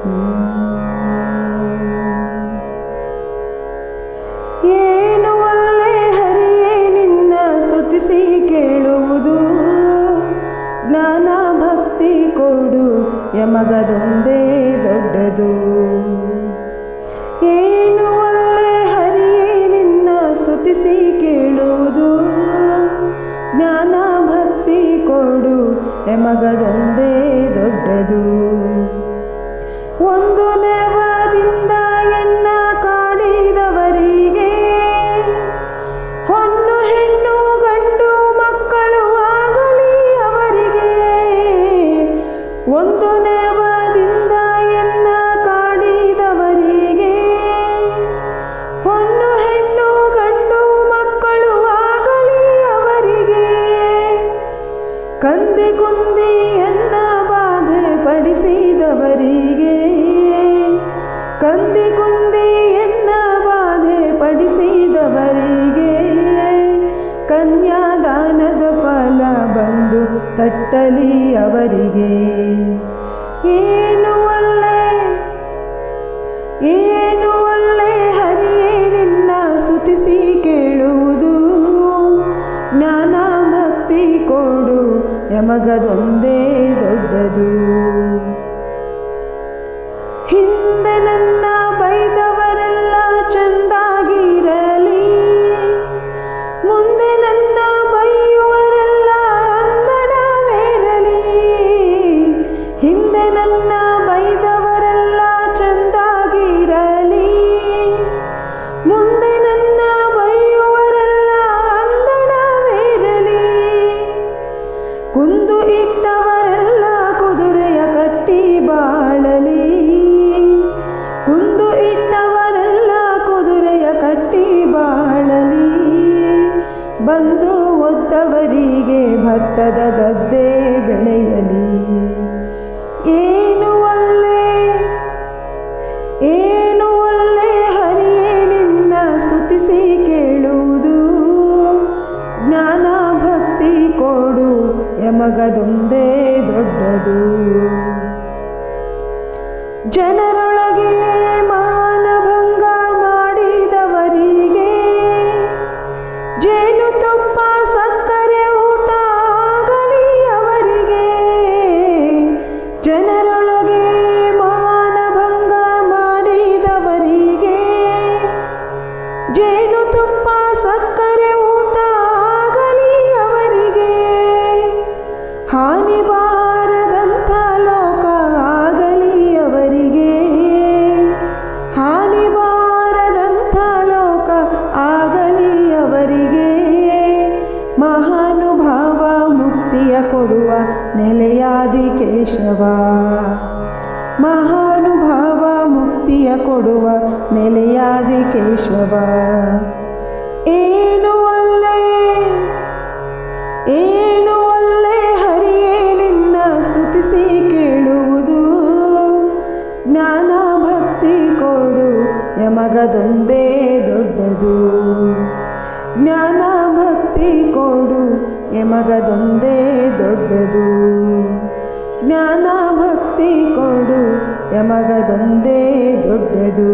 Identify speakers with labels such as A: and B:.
A: ಏನು ಒಳ್ಳೆ ಹರಿಯೇ ನಿನ್ನ ಸ್ತುತಿಸಿ ಕೇಳುವುದು. ಜ್ಞಾನ ಭಕ್ತಿ ಕೊಡು, ಯಮಗದೊಂದೇ ದೊಡ್ಡದು. ಏನು ಒಳ್ಳೆ ಹರಿಯೇ ನಿನ್ನ ಸ್ತುತಿಸಿ ಕೇಳುವುದು. ಜ್ಞಾನ ಭಕ್ತಿ ಕೊಡು, ಯಮಗದೊಂದೇ ಒಂದು ನೆವದಿಂದ ಎನ್ನ ಕಾಡಿದವರಿಗೆ? ಹೊನ್ನು ಹೆಣ್ಣು ಗಂಡು ಮಕ್ಕಳು ಆಗಲಿ ಅವರಿಗೆ. ಒಂದು ನೆವದಿಂದ ಎನ್ನ ಕಾಡಿದವರಿಗೆ. ಹೊನ್ನು ಹೆಣ್ಣು ಗಂಡು ಮಕ್ಕಳು ಆಗಲಿ ಅವರಿಗೆ. ಕಂದಿ ಕುಂದಿ ಎನ್ನ ಬಾಧೆ ಪಡಿಸಿದವರಿಗೆ ಕಂದಿ ಎನ್ನ ಬಾಧೆ ಪಡಿಸಿದವರಿಗೆ ಕನ್ಯಾದಾನದ ಫಲ ಬಂದು ತಟ್ಟಲಿ ಅವರಿಗೆ. ಏನು ಒಳ್ಳೆ ಏನು ಒಳ್ಳೆ ಹರಿಯೇ ನಿನ್ನ ಸ್ತುತಿಸಿ ಕೇಳುವುದು. ಜ್ಞಾನ ಭಕ್ತಿ ಕೊಡು, ಯಮಗದೊಂದೇ ದೊಡ್ಡದು. ಹಿಂದೆ ನನ್ನ ಬಂದು ಒತ್ತವರಿಗೆ ಭತ್ತದ ಗದ್ದೆ ಬೆಳೆಯಲಿ. ಏನು ಒಳ್ಳೆ ಏನು ಒಳ್ಳೆ ಹರಿಯೇ ನಿನ್ನ ಸ್ತುತಿಸಿ ಕೇಳುವುದು. ಜ್ಞಾನ ಭಕ್ತಿ ಕೊಡು ಯಮಗದೊಂದೇ ದೊಡ್ಡದು. ಜನರೊಳಗೆ ಜನರೊಳಗೆ ಮಾನಭಂಗ ಮಾಡಿದವರಿಗೆ ಜೇನುತುಪ್ಪ ಸಕ್ಕರೆ ಊಟ ಆಗಲಿ ಅವರಿಗೆ. ಹಾನಿ ಬಾರದಂಥ ಲೋಕ ಆಗಲಿ ಅವರಿಗೆ. ಹಾನಿ ಬಾರದಂಥ ಲೋಕ ಆಗಲಿ ಅವರಿಗೆ. ಮಹಾನುಭಾವ ಮುಕ್ತಿಯ ಕೊಡುವ ನೆಲೆಯಾದಿ ಕೇಶವ. ಮಹಾನುಭಾವ ಮುಕ್ತಿಯ ಕೊಡುವ ನೆಲೆಯಾದಿ ಕೇಶವ. ಏನು ಅಲ್ಲೇ ಏನು ಅಲ್ಲೇ ಹರಿಯೇ ನಿನ್ನ ಸ್ತುತಿಸಿ ಕೇಳುವುದು. ಜ್ಞಾನ ಭಕ್ತಿ ಕೊಡು, ಯಮಗದೊಂದೇ ದೊಡ್ಡದು. ಜ್ಞಾನ ಭಕ್ತಿ ಕೊಡು, ಯಮಗದೊಂದೇ ದೊಡ್ಡದು. ಜ್ಞಾನ ಭಕ್ತಿ ಕೊಡು ಯಮಗದೊಂದೇ ದೊಡ್ಡದು.